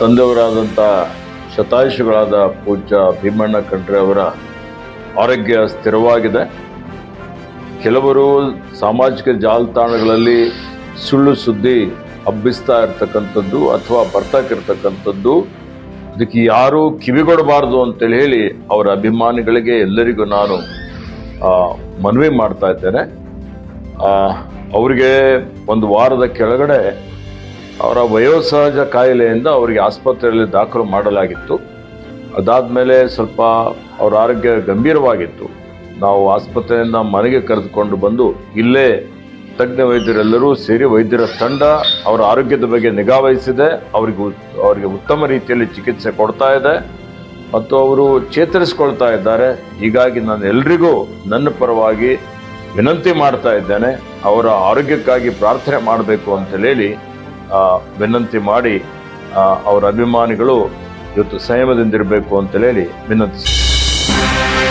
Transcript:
ತಂದೆಯವರಾದಂಥ ಶತಾಯುಷಿಗಳಾದ ಪೂಜ್ಯ ಭೀಮಣ್ಣ ಖಂಡ್ರೆ ಅವರ ಆರೋಗ್ಯ ಸ್ಥಿರವಾಗಿದೆ. ಕೆಲವರು ಸಾಮಾಜಿಕ ಜಾಲತಾಣಗಳಲ್ಲಿ ಸುಳ್ಳು ಸುದ್ದಿ ಹಬ್ಬಿಸ್ತಾ ಇರ್ತಕ್ಕಂಥದ್ದು ಅಥವಾ ಬರ್ತಕ್ಕಿರ್ತಕ್ಕಂಥದ್ದು ಅದಕ್ಕೆ ಯಾರೂ ಕಿವಿಗೊಡಬಾರ್ದು ಅಂತೇಳಿ ಹೇಳಿ ಅವರ ಅಭಿಮಾನಿಗಳಿಗೆ ಎಲ್ಲರಿಗೂ ನಾನು ಮನವಿ ಮಾಡ್ತಾ ಇದ್ದೇನೆ. ಅವರಿಗೆ ಒಂದು ವಾರದ ಕೆಳಗಡೆ ಅವರ ವಯೋಸಹಜ ಕಾಯಿಲೆಯಿಂದ ಅವರಿಗೆ ಆಸ್ಪತ್ರೆಯಲ್ಲಿ ದಾಖಲು ಮಾಡಲಾಗಿತ್ತು. ಅದಾದಮೇಲೆ ಸ್ವಲ್ಪ ಅವರ ಆರೋಗ್ಯ ಗಂಭೀರವಾಗಿತ್ತು. ನಾವು ಆಸ್ಪತ್ರೆಯಿಂದ ಮನೆಗೆ ಕರೆದುಕೊಂಡು ಬಂದು ಇಲ್ಲೇ ತಜ್ಞ ವೈದ್ಯರೆಲ್ಲರೂ ಸೇರಿ ವೈದ್ಯರ ತಂಡ ಅವರ ಆರೋಗ್ಯದ ಬಗ್ಗೆ ನಿಗಾ ವಹಿಸಿದೆ. ಅವರಿಗೆ ಅವರಿಗೆ ಉತ್ತಮ ರೀತಿಯಲ್ಲಿ ಚಿಕಿತ್ಸೆ ಕೊಡ್ತಾ ಇದೆ. ಮತ್ತು ಅವರು ಚೇತರಿಸ್ಕೊಳ್ತಾ ಇದ್ದಾರೆ. ಹೀಗಾಗಿ ನಾನು ಎಲ್ರಿಗೂ ನನ್ನ ಪರವಾಗಿ ವಿನಂತಿ ಮಾಡ್ತಾ ಇದ್ದೇನೆ. ಅವರ ಆರೋಗ್ಯಕ್ಕಾಗಿ ಪ್ರಾರ್ಥನೆ ಮಾಡಬೇಕು ಅಂತ ಹೇಳಿ ವಿನಂತಿ ಮಾಡಿ ಅವರ ಅಭಿಮಾನಿಗಳು ಇವತ್ತು ಸಂಯಮದಿಂದಿರಬೇಕು ಅಂತ ಹೇಳಿ ವಿನಂತಿಸ್ತೀನಿ.